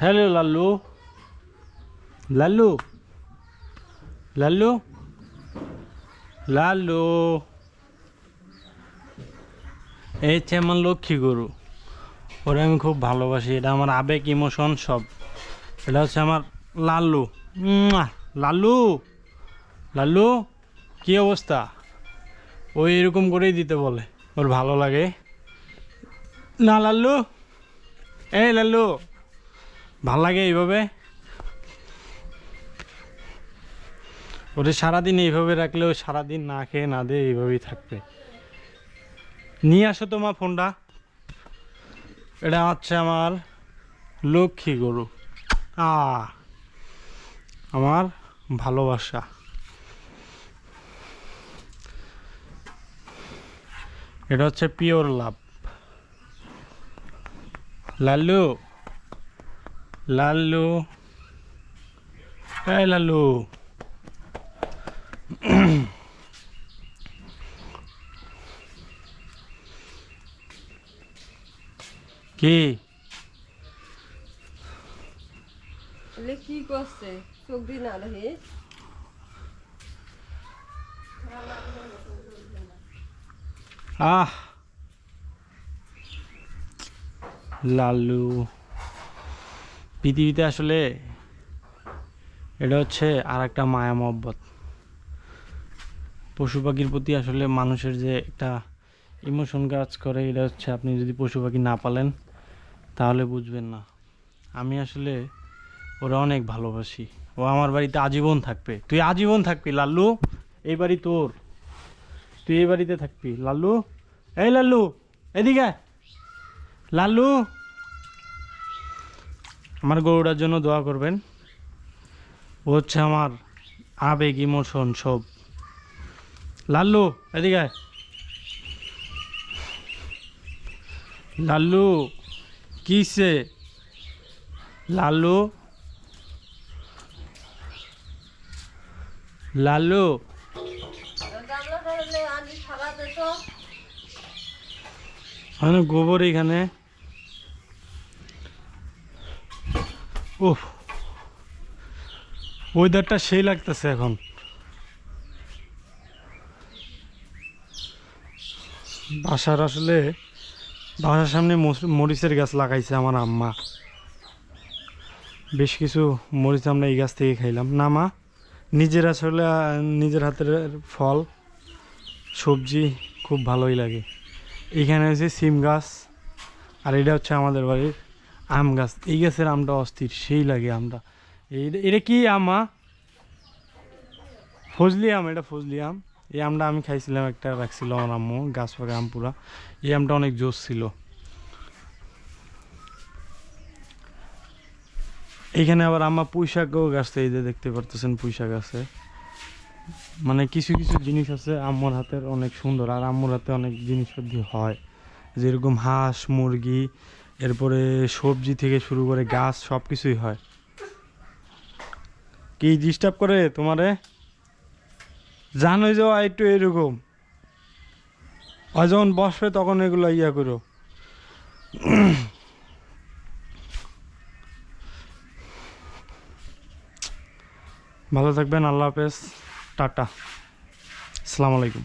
Hello Lallu. Lallu. Lallu. Lallu. এই হচ্ছে আমার লক্ষ্মী গরু, ওরে আমি খুব ভালোবাসি, এটা আমার আবেগ ইমোশন সব। এটা হচ্ছে আমার লাল্লু। লাল্লু। লাল্লু, কি অবস্থা? ওই এরকম করেই দিতে বলে, ওর ভালো লাগে। না, লাল্লু। এই লাল্লু। ভালো লাগে এইভাবে? ওরে সারাদিন এইভাবে রাখলে ও সারাদিন না খেয়ে না দিয়ে এইভাবেই থাকবে। নিয়ে আসো তোমার ফোনটা। এটা হচ্ছে আমার লক্ষ্মী গরু। আ, আমার ভালোবাসা। এটা হচ্ছে পিওর লাভ। লাল্লু? লাল্লু এই লাল্লু কি? কি করছে? চোখ দিয়ে না দেখি? আহ! লাল্লু পৃথিবীতে আসলে এটা হচ্ছে আর একটা মায়া মহব্বত। পশু পাখির প্রতি আসলে মানুষের যে একটা ইমোশন কাজ করে, এটা হচ্ছে আপনি যদি পশু পাখি না পালেন, তাহলে বুঝবেন না। আমি আসলে ওরা অনেক ভালোবাসি। ও আমার বাড়িতে আজীবন থাকবে। তুই আজীবন থাকবি, লাল্লু। এই বাড়ি তোর। তুই এই বাড়িতে থাকবি। লাল্লু। এই লাল্লু, এদিকে লাল্লু। আমার গরুটার জন্য দোয়া করবেন। ও হচ্ছে আমার আবেগ ইমোশন সব। লাল্লু এদিকে লাল্লু কিসে লাল্লু? লাল্লু? মানে গোবর এখানে। উফ। ওয়েদারটা সেই লাগতেছে এখন। বাসার আসলে, বাসার সামনে মরিচের গাছ লাগাইছে আমার আম্মা। বেশ কিছু মরিচ আমরা এই গাছ থেকে খাইলাম। না মা, নিজের আসলে, নিজের হাতের ফল, সবজি খুব ভালোই লাগে। এখানে হচ্ছে সিম গাছ, আর এটা হচ্ছে আমাদের বাড়ির আম গাছ, এই গাছের আমটা অস্থির, সেই লাগে আমটা। এটা কি আমা ফজলি আম, এটা ফজলি আম। এই আমটা আমি খাইছিলাম একটা রাখছিল আমার আম্মু, গাছ পাকা আম পুরা। এই আমটা অনেক জোস ছিল। এইখানে আবার আম্মা পুঁইশাকও গাছ, এই যে দেখতে পারতেছেন পুঁইশাক আছে। মানে কিছু কিছু জিনিস আছে আম্মুর হাতের অনেক সুন্দর, আর আম্মুর হাতে অনেক জিনিসপত্র হয়। যেরকম হাঁস, মুরগি এরপরে সবজি থেকে শুরু করে গাছ সব কিছুই হয়। কি ডিস্টার্ব করে তোমারে? জানোই যে একটু এরকম। যখন বসবে তখন এগুলো ইয়া করো। ভালো থাকবেন, আল্লাহ হাফেজ। টাটা। আসসালামু আলাইকুম।